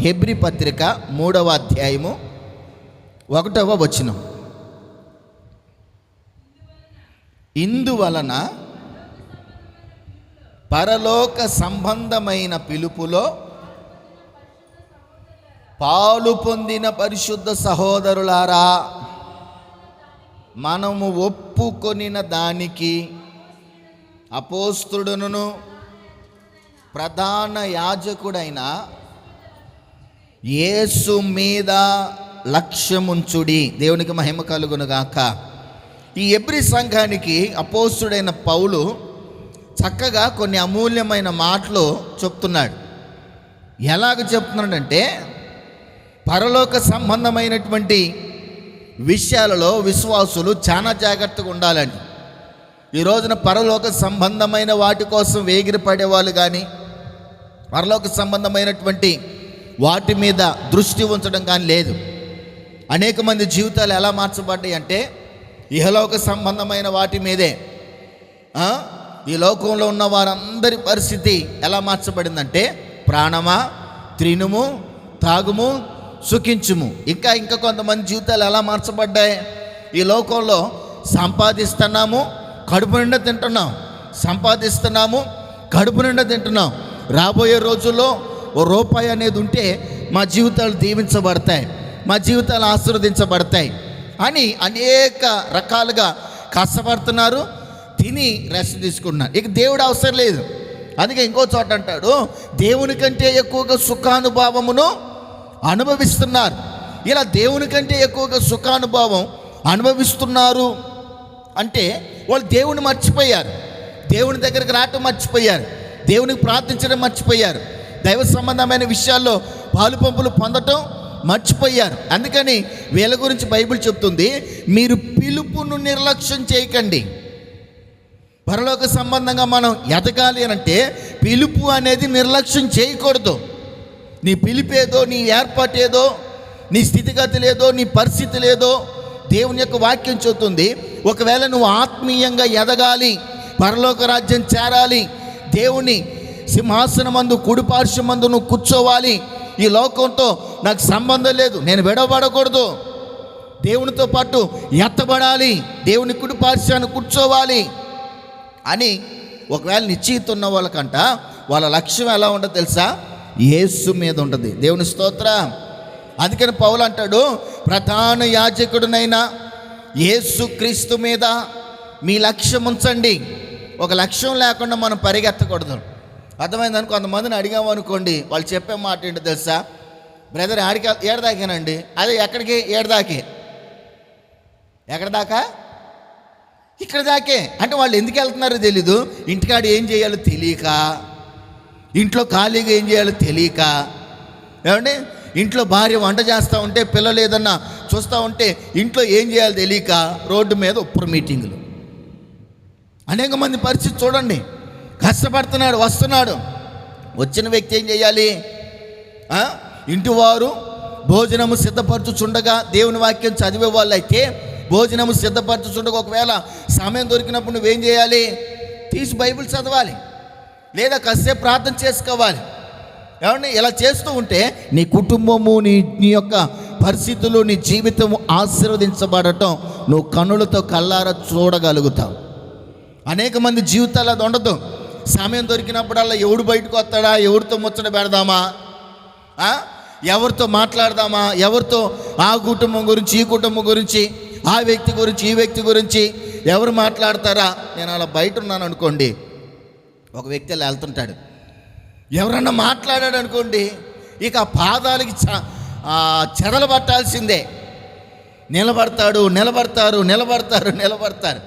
హెబ్రి పత్రిక మూడవ అధ్యాయము ఒకటవ వచనం. ఇందువలన పరలోక సంబంధమైన పిలుపులో పాలు పొందిన పరిశుద్ధ సహోదరులారా మనము ఒప్పుకొనిన దానికి అపోస్తుడును ప్రధాన యాజకుడైన యేసు మీద లక్ష్యముంచుడి. దేవునికి మహిమ కలుగునుగాక. ఈ ఎబ్రి సంఘానికి అపోస్తుడైన పౌలు చక్కగా కొన్ని అమూల్యమైన మాటలు చెప్తున్నాడు. ఎలాగ చెప్తున్నాడంటే పరలోక సంబంధమైనటువంటి విషయాలలో విశ్వాసులు చాలా జాగ్రత్తగా ఉండాలండి. ఈ రోజున పరలోక సంబంధమైన వాటి కోసం వేగిరి పడేవాళ్ళు కానీ పరలోక సంబంధమైనటువంటి వాటి మీద దృష్టి ఉంచడం కానీ లేదు. అనేక మంది జీవితాలు ఎలా మార్చబడ్డాయి అంటే ఇహలోక సంబంధమైన వాటి మీదే. ఈ లోకంలో ఉన్న వారందరి పరిస్థితి ఎలా మార్చబడిందంటే ప్రాణమా త్రినుము తాగుము సుఖించుము. ఇంకా ఇంకా కొంతమంది జీవితాలు ఎలా మార్చబడ్డాయి? ఈ లోకంలో సంపాదిస్తున్నాము కడుపు నిండా తింటున్నాం. సంపాదిస్తున్నాము కడుపు నిండా తింటున్నాం. రాబోయే రోజుల్లో ఓ రూపాయి అనేది ఉంటే మా జీవితాలు దీవించబడతాయి మా జీవితాలు ఆశీర్వదించబడతాయి అని అనేక రకాలుగా కష్టపడుతున్నారు తిని రెస్ట్ తీసుకుంటున్నారు. ఇక దేవుడు అవసరం లేదు. అందుకే ఇంకో చోట అంటాడు దేవుని కంటే ఎక్కువగా సుఖానుభావమును అనుభవిస్తున్నారు. ఇలా దేవుని కంటే ఎక్కువగా సుఖానుభావం అనుభవిస్తున్నారు అంటే వాళ్ళు దేవుని మర్చిపోయారు. దేవుని దగ్గరికి రావటం మర్చిపోయారు. దేవునికి ప్రార్థించడం మర్చిపోయారు. దైవ సంబంధమైన విషయాల్లో పాలు పంపులు పొందటం మర్చిపోయారు. అందుకని వీళ్ళ గురించి బైబిల్ చెప్తుంది మీరు పిలుపును నిర్లక్ష్యం చేయకండి. పరలోక సంబంధంగా మనం ఎదగాలి అని అంటే పిలుపు అనేది నిర్లక్ష్యం చేయకూడదు. నీ పిలిపేదో నీ ఏర్పాటేదో నీ స్థితిగతి లేదో నీ పరిస్థితి లేదో దేవుని యొక్క వాక్యం చెబుతుంది. ఒకవేళ నువ్వు ఆత్మీయంగా ఎదగాలి పరలోక రాజ్యం చేరాలి దేవుని సింహాసనమందు కుడిపార్శ్వమందు నువ్వు కూర్చోవాలి. ఈ లోకంతో నాకు సంబంధం లేదు. నేను విడవబడకూడదు. దేవునితో పాటు ఎత్తబడాలి. దేవుని కుడిపార్శ్వాన్ని కూర్చోవాలి అని ఒకవేళ నిశ్చయిత ఉన్న వాళ్ళకంట వాళ్ళ లక్ష్యం ఎలా ఉండదు తెలుసా? యేసు మీద ఉంటుంది. దేవుని స్తోత్ర. అందుకని పౌలు అంటాడు ప్రధాన యాజకుడునైనా యేసు క్రీస్తు మీద మీ లక్ష్యం ఉంచండి. ఒక లక్ష్యం లేకుండా మనం పరిగెత్తకూడదు. అర్థమైందని కొంతమందిని అడిగాము అనుకోండి వాళ్ళు చెప్పే మాట ఏంటో తెలుసా? బ్రదర్ ఆడికి ఏడదాకేనండి అదే ఎక్కడికి? ఏడదాకే ఎక్కడ దాకా? ఇక్కడ దాకే. అంటే వాళ్ళు ఎందుకు వెళ్తున్నారో తెలీదు. ఇంటికాడ ఏం చేయాలో తెలియక ఇంట్లో ఖాళీగా ఏం చేయాలో తెలియక. ఏమండి? ఇంట్లో భార్య వంట చేస్తూ ఉంటే పిల్లలు ఏదన్నా చూస్తూ ఉంటే ఇంట్లో ఏం చేయాలో తెలియక రోడ్డు మీద ఉప్పుడు మీటింగులు. అనేక మంది పరిస్థితి చూడండి. కష్టపడుతున్నాడు వస్తున్నాడు. వచ్చిన వ్యక్తి ఏం చేయాలి? ఇంటివారు భోజనము సిద్ధపరచుచుండగా దేవుని వాక్యం చదివే వాళ్ళైతే భోజనము సిద్ధపరచుచుండగా ఒకవేళ సమయం దొరికినప్పుడు నువ్వేం చేయాలి? తీసి బైబిల్ చదవాలి. లేదా కాసేపు ప్రార్థన చేసుకోవాలి. ఏమండి? ఇలా చేస్తూ ఉంటే నీ కుటుంబము నీ నీ యొక్క పరిస్థితులు నీ జీవితం ఆశీర్వదించబడటం నువ్వు కన్నులతో కల్లార చూడగలుగుతావు. అనేక మంది జీవితాలు అది ఉండదు. సమయం దొరికినప్పుడల్లా ఎవడు బయటకు వస్తాడా? ఎవరితో ముచ్చట పెడదామా? ఎవరితో మాట్లాడదామా? ఎవరితో ఆ కుటుంబం గురించి ఈ కుటుంబం గురించి ఆ వ్యక్తి గురించి ఈ వ్యక్తి గురించి ఎవరు మాట్లాడతారా? నేను అలా బయట ఉన్నాను అనుకోండి. ఒక వ్యక్తి అలా వెళ్తుంటాడు. ఎవరన్నా మాట్లాడాడు అనుకోండి ఇక ఆ పాదాలకి చ- పట్టాల్సిందే. నిలబడతాడు నిలబడతారు నిలబడతారు నిలబడతారు.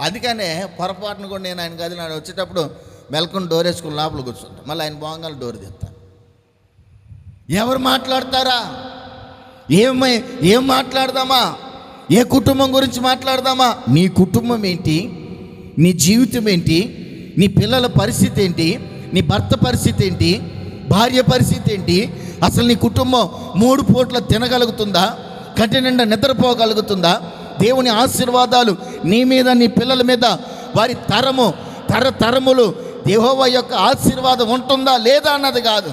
అందుకనే పొరపాటును కూడా నేను ఆయన గది వచ్చేటప్పుడు మెలకొని డోర్ వేసుకుని లోపల కూర్చుంటాను మళ్ళీ ఆయన బాగాలి డోర్ తెస్తా. ఎవరు మాట్లాడతారా? ఏమై ఏం మాట్లాడదామా? ఏ కుటుంబం గురించి మాట్లాడదామా? నీ కుటుంబం ఏంటి? నీ జీవితం ఏంటి? నీ పిల్లల పరిస్థితి ఏంటి? నీ భర్త పరిస్థితి ఏంటి? భార్య పరిస్థితి ఏంటి? అసలు నీ కుటుంబం మూడు పూట్ల తినగలుగుతుందా? కంటి నిండా నిద్రపోగలుగుతుందా? దేవుని ఆశీర్వాదాలు నీ మీద నీ పిల్లల మీద వారి తరము తరతరములు దేహోవ యొక్క ఆశీర్వాదం ఉంటుందా లేదా అన్నది కాదు.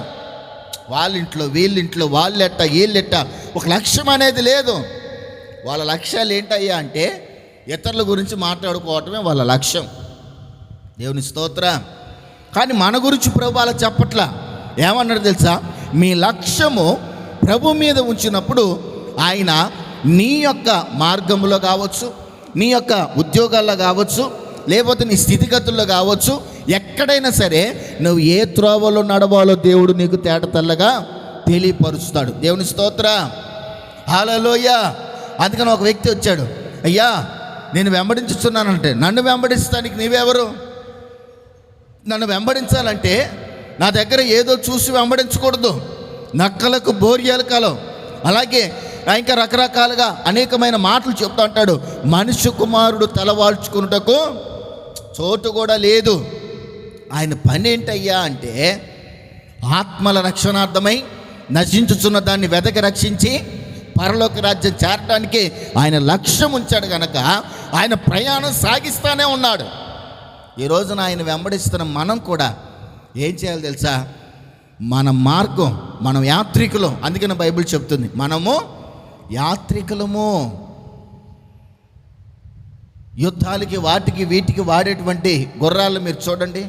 వాళ్ళింట్లో వీళ్ళింట్లో వాళ్ళెట్ట వీళ్ళెట్ట ఒక లక్ష్యం అనేది లేదు. వాళ్ళ లక్ష్యాలు ఏంటయ్యా అంటే ఇతరుల గురించి మాట్లాడుకోవటమే వాళ్ళ లక్ష్యం. దేవుని స్తోత్ర. కానీ మన గురించి ప్రభు అలా చెప్పట్లా. ఏమన్నారు తెలుసా? మీ లక్ష్యము ప్రభు మీద ఉంచినప్పుడు ఆయన నీ యొక్క మార్గంలో కావచ్చు నీ యొక్క ఉద్యోగాల్లో కావచ్చు లేకపోతే నీ స్థితిగతుల్లో కావచ్చు ఎక్కడైనా సరే నువ్వు ఏ త్రోవలో నడవాలో దేవుడు నీకు తేటతల్లగా తెలియపరుస్తాడు. దేవుని స్తోత్ర. హాలలోయ అందుకని ఒక వ్యక్తి వచ్చాడు. అయ్యా నేను వెంబడించుతున్నానంటే నన్ను వెంబడిస్తానికి నీవెవరు? నన్ను వెంబడించాలంటే నా దగ్గర ఏదో చూసి వెంబడించకూడదు. నక్కలకు బోర్యాలు కాలం అలాగే ఇంకా రకరకాలుగా అనేకమైన మాటలు చెప్తా ఉంటాడు. మనిషి కుమారుడు తలవాల్చుకున్నటకు చోటు కూడా లేదు. ఆయన పని ఏంటయ్యా అంటే ఆత్మల రక్షణార్థమై నశించుచున్న దాన్ని వెదక రక్షించి పరలోక రాజ్యం చేరడానికి ఆయన లక్ష్యం ఉంచాడు కనుక ఆయన ప్రయాణం సాగిస్తానే ఉన్నాడు. ఈ రోజున ఆయన వెంబడిస్తున్న మనం కూడా ఏం చేయాలి తెలుసా? మన మార్గం మనం యాత్రికులం. అందుకని బైబిల్ చెప్తుంది. మనము యాత్రికులము. యుద్ధాలకి వాటికి వీటికి వాడేటువంటి గుర్రాలు మీరు చూడండి.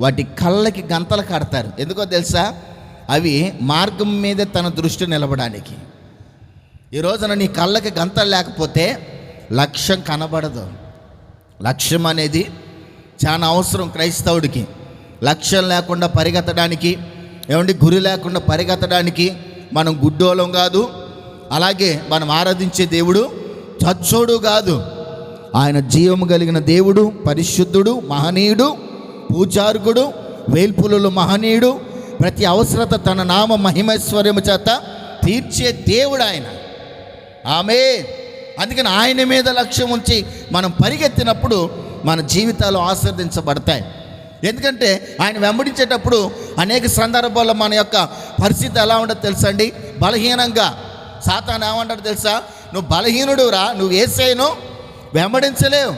వాటి కళ్ళకి గంతలు కడతారు. ఎందుకో తెలుసా? అవి మార్గం మీద తన దృష్టి నిలబడానికి. ఈ రోజున నీ కళ్ళకి గంతలు లేకపోతే లక్ష్యం కనబడదు. లక్ష్యం అనేది చాలా అవసరం క్రైస్తవుడికి. లక్ష్యం లేకుండా పరిగెత్తడానికి ఏమండి? గురి లేకుండా పరిగెత్తడానికి మనం గుడ్డోలం కాదు. అలాగే మనం ఆరాధించే దేవుడు చచ్చోడు కాదు. ఆయన జీవము కలిగిన దేవుడు పరిశుద్ధుడు మహనీయుడు పూజార్గుడు వేల్పులలో మహనీయుడు ప్రతి అవసరత తన నామ మహిమైశ్వర్యము చేత తీర్చే దేవుడు ఆయన. ఆమె అందుకని ఆయన మీద లక్ష్యం ఉంచి మనం పరిగెత్తినప్పుడు మన జీవితాలు ఆస్వాదించబడతాయి. ఎందుకంటే ఆయన వెంబడించేటప్పుడు అనేక సందర్భాల్లో మన యొక్క పరిస్థితి ఎలా ఉండదు తెలుసా అండి? బలహీనంగా. సాతాను ఏమంటాడు తెలుసా? నువ్వు బలహీనుడు రా నువ్వు ఏసైను వెంబడించలేవు.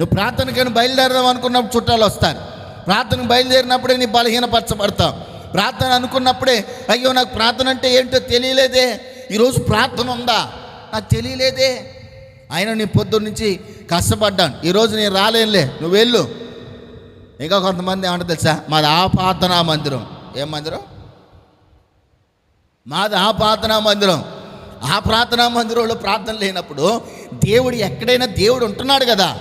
నువ్వు ప్రార్థనకని బయలుదేరదాం అనుకున్నప్పుడు చుట్టాలు వస్తారు. ప్రార్థన బయలుదేరినప్పుడే నీ బలహీనపరచబడతావు ప్రార్థన అనుకున్నప్పుడే అయ్యో నాకు ప్రార్థన అంటే ఏంటో తెలియలేదే. ఈరోజు ప్రార్థన ఉందా? నాకు తెలియలేదే. ఆయన నీ పొద్దున్న నుంచి కష్టపడ్డాను. ఈరోజు నేను రాలేనులే. నువ్వు వెళ్ళు. ఇంకా కొంతమంది ఏమంటారు తెలుసా? మాది ఆపార్థనా మందిరం. ఏం మందిరం? మాది ఆపార్థనా మందిరం. ఆ ప్రార్థనా మందిరంలో ప్రార్థన లేనప్పుడు దేవుడు ఎక్కడైనా దేవుడు ఉంటున్నాడు కదా.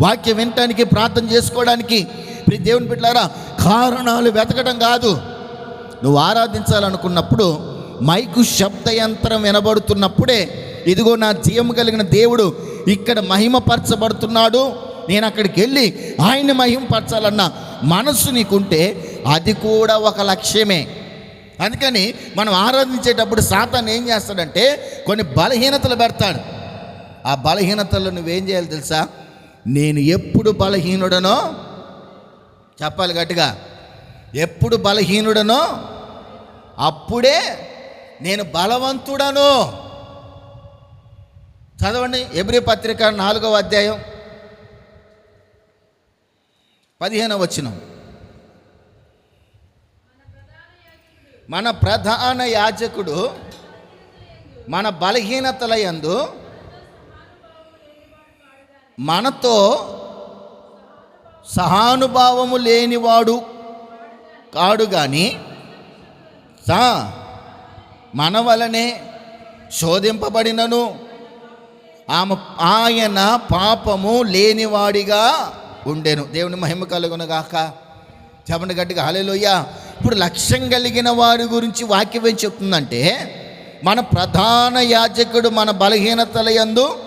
వాక్యం వినటానికి ప్రార్థన చేసుకోవడానికి. ప్రతి దేవుని బిడ్డలారా కారణాలు వెతకడం కాదు. నువ్వు ఆరాధించాలనుకున్నప్పుడు మైకు శబ్ద యంత్రం వినబడుతున్నప్పుడే ఇదిగో నా జీవం కలిగిన దేవుడు ఇక్కడ మహిమపరచబడుతున్నాడు. నేను అక్కడికి వెళ్ళి ఆయన మహిమపరచాలన్న మనస్సు నీకుంటే అది కూడా ఒక లక్ష్యమే. అందుకని మనం ఆరాధించేటప్పుడు సాతాన్ ఏం చేస్తాడంటే కొన్ని బలహీనతలు పెడతాడు. ఆ బలహీనతలు నువ్వేం చేయాలి తెలుసా? నేను ఎప్పుడు బలహీనుడనో? చెప్పాలి గట్టిగా. ఎప్పుడు బలహీనుడనో? అప్పుడే నేను బలవంతుడను. చదవండి ఎబ్రి పత్రిక నాలుగవ అధ్యాయం పదిహేనవ వచనం. మన ప్రధాన యాజకుడు మన బలహీనతల యందు మనతో సహానుభావము లేనివాడు కాడు కానీ సా మన వలనే శోధింపబడినను. ఆమె ఆయన పాపము లేనివాడిగా ఉండెను. దేవుని మహిమ కలుగునగాక చెప్పండి గట్టిగా హలేలోయ్య ఇప్పుడు లక్ష్యం కలిగిన వారి గురించి వాక్యం ఏం చెప్తుందంటే మన ప్రధాన యాజకుడు మన బలహీనతల యందు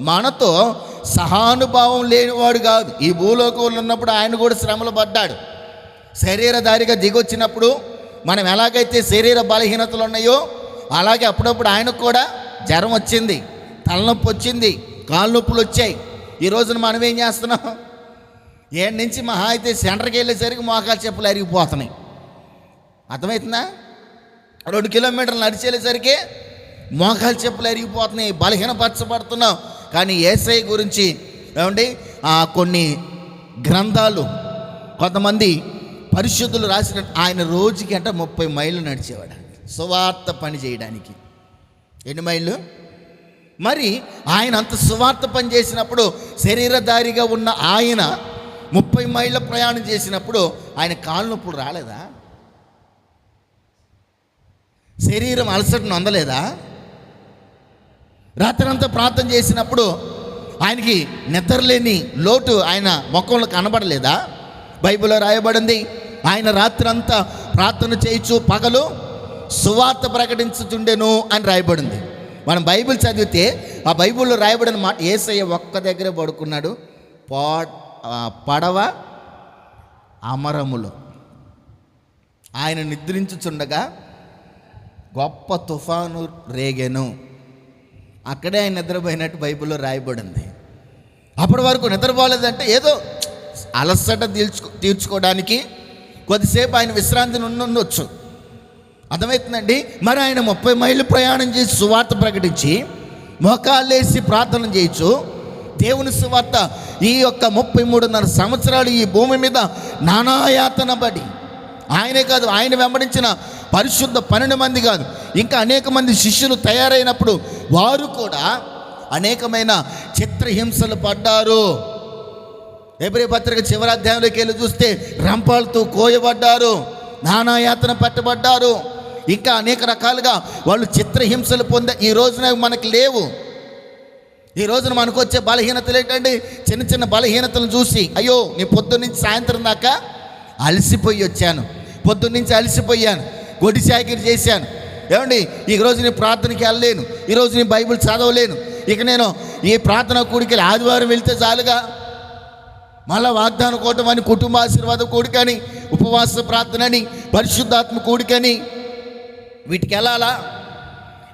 మనతో సహానుభావం లేనివాడు కాదు. ఈ భూలోకంలో ఉన్నప్పుడు ఆయన కూడా శ్రమలు పడ్డాడు. శరీరధారిగా దిగొచ్చినప్పుడు మనం ఎలాగైతే శరీర బలహీనతలు ఉన్నాయో అలాగే అప్పుడప్పుడు ఆయనకు కూడా జ్వరం వచ్చింది తలనొప్పి వచ్చింది కాళ్ళ నొప్పులు వచ్చాయి. ఈ రోజున మనం ఏం చేస్తున్నాం? ఏడు నుంచి మహా అయితే సెంటర్కి వెళ్ళేసరికి మోకాలు చెప్పులు అరిగిపోతున్నాయి. అర్థమవుతుందా రెండు కిలోమీటర్లు నడిచేసరికి మోకాలు చెప్పులు అరిగిపోతున్నాయి. బలహీనపరచబడుతున్నాం. కానీ ఏసఐ గురించి ఏమండి? కొన్ని గ్రంథాలు. కొంతమంది పరిశుద్ధులు రాసిన ఆయన రోజుకి అంటే ముప్పై మైళ్ళు నడిచేవాడు. సువార్త పని చేయడానికి. ఎన్ని మైళ్ళు? మరి ఆయన అంత సువార్త పని చేసినప్పుడు శరీరధారిగా ఉన్న ఆయన ముప్పై మైళ్ళ ప్రయాణం చేసినప్పుడు ఆయన కాళ్ళు నొప్పులు రాలేదా? శరీరం అలసటను అందలేదా? రాత్రంతా ప్రార్థన చేసినప్పుడు ఆయనకి నిద్రలేని లోటు ఆయన ముఖంలో కనబడలేదా? బైబిల్లో రాయబడింది ఆయన రాత్రంతా ప్రార్థన చేయొచ్చు పగలు సువార్త ప్రకటించుతుండెను అని రాయబడింది. మనం బైబిల్ చదివితే ఆ బైబిల్లో రాయబడిన మాట ఏసయ్య ఒక్క దగ్గరే పడుకున్నాడు. పడవ అమరములు. ఆయన నిద్రించుచుండగా గొప్ప తుఫాను రేగెను. అక్కడే ఆయన నిద్రపోయినట్టు బైబిల్లో రాయబడింది. అప్పటి వరకు నిద్రపోలేదంటే ఏదో అలసట తీర్చుకో తీర్చుకోవడానికి కొద్దిసేపు ఆయన విశ్రాంతిని ఉండొచ్చు. అర్థమవుతుందండి? మరి ఆయన ముప్పై మైళ్ళు ప్రయాణం చేసి సువార్త ప్రకటించి మోకాళ్ళేసి ప్రార్థన చేయొచ్చు. దేవుని సువార్త ఈ యొక్క ముప్పై మూడున్నర సంవత్సరాలు ఈ భూమి మీద నానాయాతన పడి ఆయనే కాదు ఆయన వెంబడించిన పరిశుద్ధ పన్నెండు మంది కాదు. ఇంకా అనేక మంది శిష్యులు తయారైనప్పుడు వారు కూడా అనేకమైన చిత్రహింసలు పడ్డారు. ఎబ్రి పత్రిక చివరి అధ్యాయంలోకి వెళ్ళి చూస్తే రంపాలతో కోయబడ్డారు నానాయాతన పట్టబడ్డారు. ఇంకా అనేక రకాలుగా వాళ్ళు చిత్రహింసలు పొందే ఈ రోజున మనకి లేవు. ఈ రోజున మనకు వచ్చే బలహీనతలు ఏంటండి? చిన్న చిన్న బలహీనతలను చూసి అయ్యో నీ పొద్దున్న నుంచి సాయంత్రం దాకా అలసిపోయి వచ్చాను. పొద్దున్న నుంచి అలసిపోయాను. గొడ్డి చేశాను. ఏమండి ఈ నేను ప్రార్థనకి వెళ్ళలేను ఈరోజు నేను బైబిల్ చదవలేను. ఇక నేను ఈ ప్రార్థన కూడికి ఆదివారం వెళ్తే చాలుగా. మళ్ళా వాగ్దాన కూటం అని కుటుంబ ఆశీర్వాద కూడికని ఉపవాస ప్రార్థన అని పరిశుద్ధాత్మ కూడికని వీటికి వెళ్ళాలా?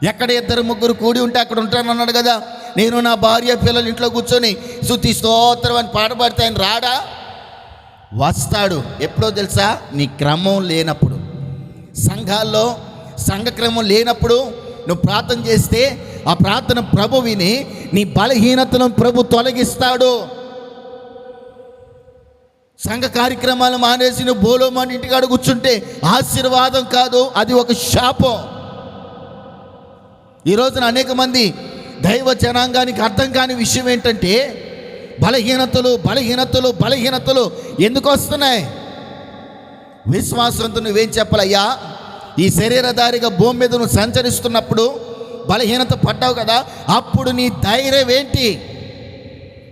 ఎక్కడ ఇద్దరు ముగ్గురు కూడి ఉంటే అక్కడ ఉంటానన్నాడు కదా. నేను నా భార్య పిల్లలు ఇంట్లో కూర్చొని శుద్ధి స్తోత్రం అని పాట పాడితే ఆయన రాడా? వస్తాడు. ఎప్పుడో తెలుసా? నీ క్రమం లేనప్పుడు. సంఘాల్లో సంఘక్రమం లేనప్పుడు నువ్వు ప్రార్థన చేస్తే ఆ ప్రార్థన ప్రభు విని నీ బలహీనతను ప్రభు తొలగిస్తాడు. సంఘ కార్యక్రమాలు మానేసి నువ్వు బోలోమాని ఇంటికాడ కూర్చుంటే ఆశీర్వాదం కాదు అది ఒక శాపం. ఈ రోజున అనేక మంది దైవ జనాంగానికి అర్థం కాని విషయం ఏంటంటే బలహీనతలు బలహీనతలు బలహీనతలు ఎందుకు వస్తున్నాయి? విశ్వాసంతో నువ్వేం చెప్పాలయ్యా? ఈ శరీరధారిగా భూమి మీద నువ్వు సంచరిస్తున్నప్పుడు బలహీనత పడ్డావు కదా అప్పుడు నీ ధైర్యం ఏంటి?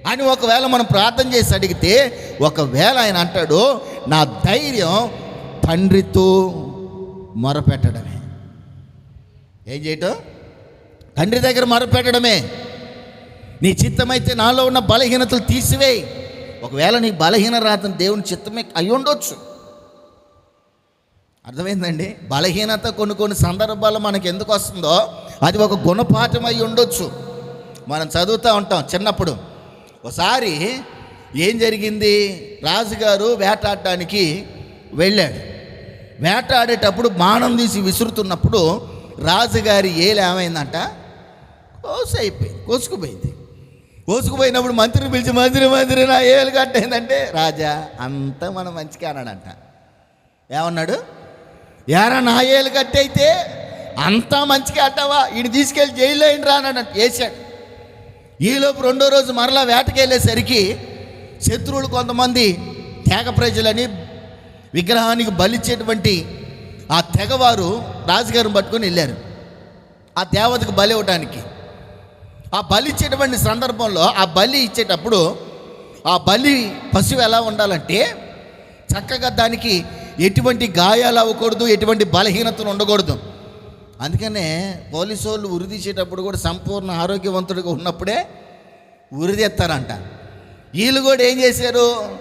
అని ఒకవేళ మనం ప్రార్థన చేసి అడిగితే ఒకవేళ ఆయన అంటాడు నా ధైర్యం తండ్రితో మొరపెట్టడమే. ఏం చేయటం? తండ్రి దగ్గర మొరపెట్టడమే. నీ చిత్తమైతే నాలో ఉన్న బలహీనతలు తీసివేయి. ఒకవేళ నీ బలహీన రాతను దేవుని చిత్తమే అయి ఉండొచ్చు అర్థమైందండి? బలహీనత కొన్ని కొన్ని సందర్భాల్లో మనకి ఎందుకు వస్తుందో అది ఒక గుణపాఠం అయి ఉండొచ్చు. మనం చదువుతూ ఉంటాం చిన్నప్పుడు. ఒకసారి ఏం జరిగింది? రాజుగారు వేటాడటానికి వెళ్ళాడు. వేటాడేటప్పుడు బాణం తీసి విసురుతున్నప్పుడు రాజుగారి ఏలు ఏమైందంట? కోసు అయిపోయింది కోసుకుపోయింది. కోసుకుపోయినప్పుడు మంత్రిని పిలిచి మంత్రి మంత్రి నా ఏలు కట్టేందంటే రాజా అంతా మనం మంచిగా అన్నాడంట. ఏమన్నాడు? యారా నా ఏలు కట్టయితే అంతా మంచిగా అట్టావా ఈయన తీసుకెళ్ళి జైల్లో అయిన రానట్టు వేసాడు ఈలోపు రెండో రోజు మరలా వేటకెళ్ళేసరికి శత్రువులు కొంతమంది తెగ ప్రజలని విగ్రహానికి బలిచ్చేటువంటి ఆ తెగవారు రాజుగారిని పట్టుకొని వెళ్ళారు. ఆ దేవతకు బలి ఇవ్వడానికి ఆ బలి ఇచ్చేటువంటి సందర్భంలో ఆ బలి ఇచ్చేటప్పుడు ఆ బలి పశువు ఎలా ఉండాలంటే చక్కగా దానికి ఎటువంటి గాయాలు అవ్వకూడదు ఎటువంటి బలహీనతలు ఉండకూడదు. అందుకనే పోలీసు వాళ్ళు ఉరి తీసేటప్పుడు కూడా సంపూర్ణ ఆరోగ్యవంతుడిగా ఉన్నప్పుడే ఉరి వీళ్ళు కూడా ఏం చేశారు?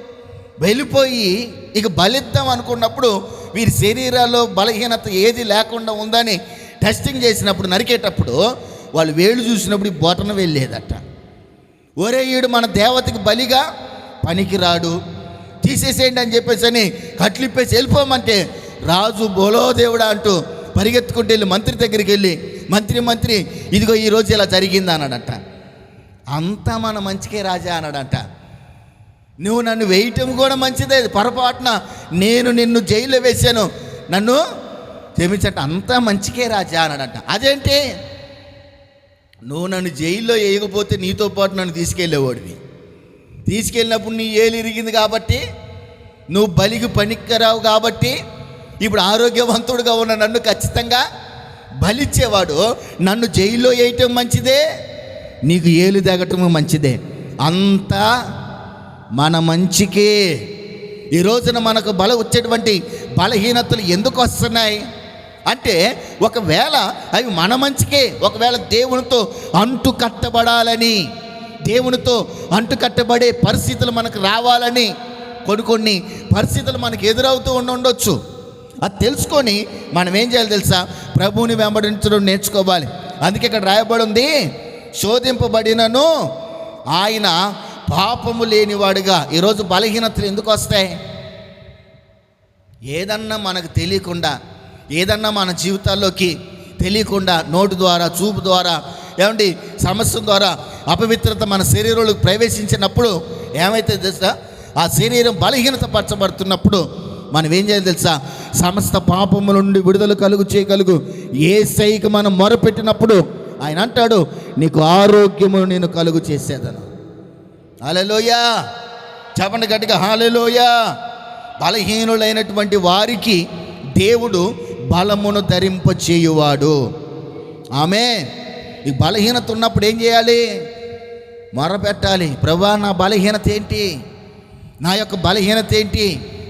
వెళ్ళిపోయి ఇక బలిద్దాం అనుకున్నప్పుడు వీరి శరీరాల్లో బలహీనత ఏది లేకుండా ఉందని టెస్టింగ్ చేసినప్పుడు నరికేటప్పుడు వాళ్ళు వేళ్ళు చూసినప్పుడు ఈ బొటన వెళ్ళేదట. ఒరే ఈడు మన దేవతకి బలిగా పనికిరాడు. తీసేసేయండి అని చెప్పేసి అని కట్లిప్పేసి వెళ్ళిపోమంటే రాజు బోలో దేవుడా అంటూ పరిగెత్తుకుంటూ వెళ్ళి మంత్రి దగ్గరికి వెళ్ళి మంత్రి మంత్రి ఇదిగో ఈరోజు ఇలా జరిగింది అన్నాడట. అంతా మన మంచికే రాజా అన్నాడట. నువ్వు నన్ను వేయటం కూడా మంచిదే పొరపాటున నేను నిన్ను జైల్లో వేశాను. నన్ను క్షమించట అంతా మంచికే రాజా అన్నాడంట. అదేంటి? నువ్వు నన్ను జైల్లో వేయకపోతే నీతో పాటు నన్ను తీసుకెళ్ళేవాడివి. తీసుకెళ్ళినప్పుడు నీ ఏలు ఇరిగింది కాబట్టి నువ్వు బలికి పనికిరావు కాబట్టి ఇప్పుడు ఆరోగ్యవంతుడుగా ఉన్న నన్ను ఖచ్చితంగా బలిచ్చేవాడు. నన్ను జైల్లో వేయటం మంచిదే నీకు ఏలు తెగటము మంచిదే. అంతా మన మంచికే. ఈ రోజున మనకు బల వచ్చేటువంటి బలహీనతలు ఎందుకు వస్తున్నాయి? అంటే ఒకవేళ అవి మన మంచికే ఒకవేళ దేవునితో అంటు కట్టబడాలని దేవునితో అంటుకట్టబడే పరిస్థితులు మనకు రావాలని కొన్ని కొన్ని పరిస్థితులు మనకు ఎదురవుతూ ఉండి ఉండొచ్చు. అది తెలుసుకొని మనం ఏం చేయాలి తెలుసా? ప్రభువుని వెంబడించడం నేర్చుకోవాలి. అందుకే ఇక్కడ రాయబడి ఉంది శోధింపబడినను ఆయన పాపము లేనివాడుగా. ఈరోజు బలహీనతలు ఎందుకు వస్తాయి? ఏదన్నా మనకు తెలియకుండా ఏదన్నా మన జీవితాల్లోకి తెలియకుండా నోటు ద్వారా చూపు ద్వారా ఏమండి సమస్య ద్వారా అపవిత్రత మన శరీరంలోకి ప్రవేశించినప్పుడు ఏమైతే తెలుసా? ఆ శరీరం బలహీనత పరచబడుతున్నప్పుడు మనం ఏం చేయాలి తెలుసా? సమస్త పాపముల నుండి విడుదల కలుగు చేయగలుగు. ఏ సైకి మనం మొరపెట్టినప్పుడు ఆయన అంటాడు నీకు ఆరోగ్యము నేను కలుగు చేసేదను. హాలెలోయా చెప్పండి గట్టిగా హాలెలోయా బలహీనులైనటువంటి వారికి దేవుడు బలమును ధరింపచేయువాడు. ఆమె ఈ బలహీనత ఉన్నప్పుడు ఏం చేయాలి? మొరపెట్టాలి. ప్రభా నా బలహీనత ఏంటి? నా యొక్క బలహీనత ఏంటి?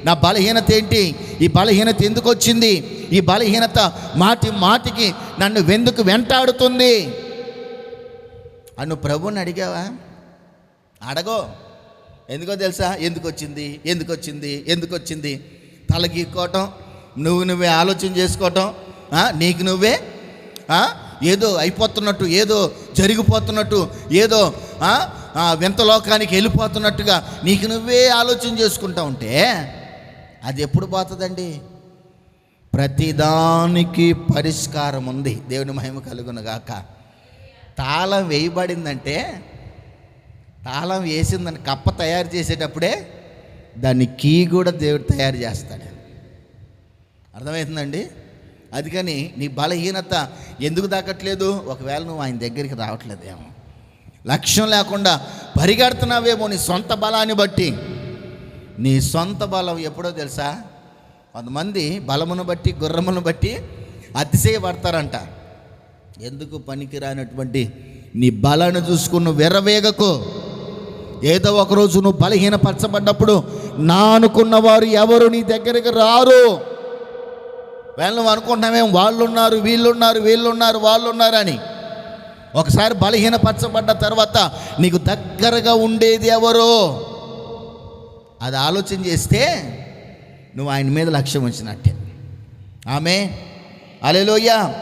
నా బలహీనత ఏంటి? ఈ బలహీనత ఎందుకు వచ్చింది? ఈ బలహీనత మాటి మాటికి నన్ను వెందుకు వెంటాడుతుంది. అను ప్రభుని అడిగావా? అడగో. ఎందుకో తెలుసా? ఎందుకు వచ్చింది? ఎందుకు వచ్చింది? ఎందుకు వచ్చింది? తలగీక్కోవటం నువ్వు నువ్వే ఆలోచన చేసుకోవటం నీకు నువ్వే ఏదో అయిపోతున్నట్టు ఏదో జరిగిపోతున్నట్టు ఏదో వింత లోకానికి వెళ్ళిపోతున్నట్టుగా నీకు నువ్వే ఆలోచన చేసుకుంటా ఉంటే అది ఎప్పుడు పోతుందండి? ప్రతిదానికి పరిష్కారం ఉంది. దేవుని మహిమ కలుగునగాక. తాళం వేయబడిందంటే తాళం వేసిందని కప్ప తయారు చేసేటప్పుడే దాన్ని కీ కూడా దేవుడు తయారు చేస్తాడు. అర్థమవుతుందండి అది కానీ నీ బలహీనత ఎందుకు దాకట్లేదు? ఒకవేళ నువ్వు ఆయన దగ్గరికి రావట్లేదేమో. లక్ష్యం లేకుండా పరిగెడుతున్నావేమో నీ సొంత బలాన్ని బట్టి. నీ సొంత బలం ఎప్పుడో తెలుసా? కొంతమంది బలమును బట్టి గుర్రమును బట్టి అతిశయపడతారంట. ఎందుకు పనికిరానటువంటి నీ బలాన్ని చూసుకుని విర్రవేగకు? ఏదో ఒకరోజు నువ్వు బలహీనపరచబడ్డప్పుడు నా అనుకున్న వారు ఎవరు నీ దగ్గరికి రారు? వేళ అనుకుంటున్నామేం వాళ్ళు ఉన్నారు వీళ్ళు ఉన్నారు వీళ్ళు ఉన్నారు వాళ్ళు ఉన్నారు అని. ఒకసారి బలహీనపరచబడ్డ తర్వాత నీకు దగ్గరగా ఉండేది ఎవరో? అది ఆలోచన చేస్తే నువ్వు ఆయన మీద లక్ష్యం ఉంచినట్టే. ఆమె అలెలోయ్యా